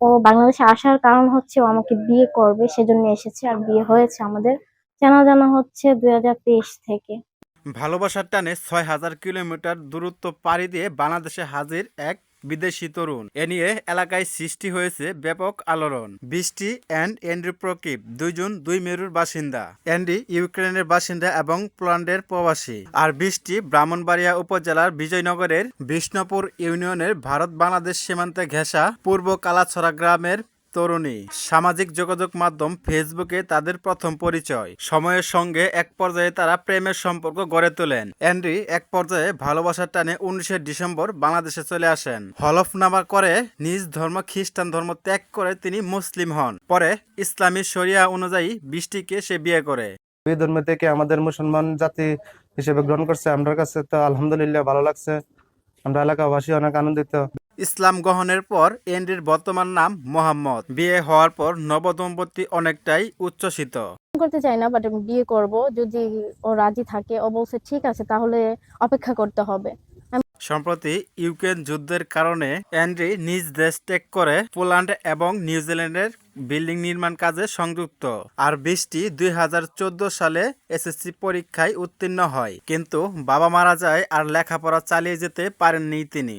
ও বাংলাদেশে আসার কারণ হচ্ছে ও আমাকে বিয়ে করবে, সেজন্য এসেছে আর বিয়ে হয়েছে আমাদের। জানা জানা হচ্ছে দুই হাজার তেইশ থেকে। ভালোবাসার টানে ছয় হাজার কিলোমিটার দূরত্ব পাড়ি দিয়ে বাংলাদেশে হাজির এক বিদেশি তরুণ। এ নিয়ে এলাকায় সৃষ্টি হয়েছে ব্যাপক আলোড়ন। বৃষ্টি, অ্যান্ড এন্ড্রি প্রকিপ দুইজন দুই মেরুর বাসিন্দা। অ্যান্ডি ইউক্রেনের বাসিন্দা এবং পোল্যান্ডের প্রবাসী। আর বৃষ্টি, ব্রাহ্মণবাড়িয়া উপজেলার বিজয়নগরের বিষ্ণুপুর ইউনিয়নের ভারত বাংলাদেশ সীমান্তে ঘেঁষা পূর্ব কালাছড়া গ্রামের তরুণী। সামাজিক যোগাযোগ মাধ্যম ফেসবুকে তাদের প্রথম পরিচয়। সময়ের সঙ্গে এক পর্যায়ে তারা প্রেমের সম্পর্ক গড়ে তোলেন। অ্যান্ড্রি এক পর্যায়ে ভালোবাসার টানে উনিশে ডিসেম্বর বাংলাদেশে চলে আসেন। হলফনামা করে নিজ ধর্ম, খ্রিস্টান ধর্ম ত্যাগ করে তিনি মুসলিম হন। পরে ইসলামী শরিয়া অনুযায়ী বৃষ্টিকে সে বিয়ে করে। ধর্ম থেকে আমাদের মুসলমান জাতি হিসেবে গ্রহণ করছে। আমার কাছে তো আলহামদুলিল্লাহ ভালো লাগছে। আমরা এলাকাবাসী অনেক আনন্দিত। ইসলাম গ্রহণের পর এন্ড্রির বর্তমান নাম মোহাম্মদ। বিয়ে হওয়ার পর নবদম্পতি অনেকটাই উচ্ছ্বসিত। করতে চাই না বাট বিয়ে করব। যদি ও রাজি থাকে ও বলছে ঠিক আছে তাহলে অপেক্ষা করতে হবে। সম্প্রতি ইউক্রেন যুদ্ধের কারণে অ্যান্ড্রি নিজ দেশ ত্যাগ করে পোল্যান্ড এবং নিউজিল্যান্ডের বিল্ডিং নির্মাণ কাজে সংযুক্ত। আর বৃষ্টি দুই হাজার চোদ্দ সালে এসএসসি পরীক্ষায় উত্তীর্ণ হয়। কিন্তু বাবা মারা যায় আর লেখাপড়া চালিয়ে যেতে পারেননি তিনি।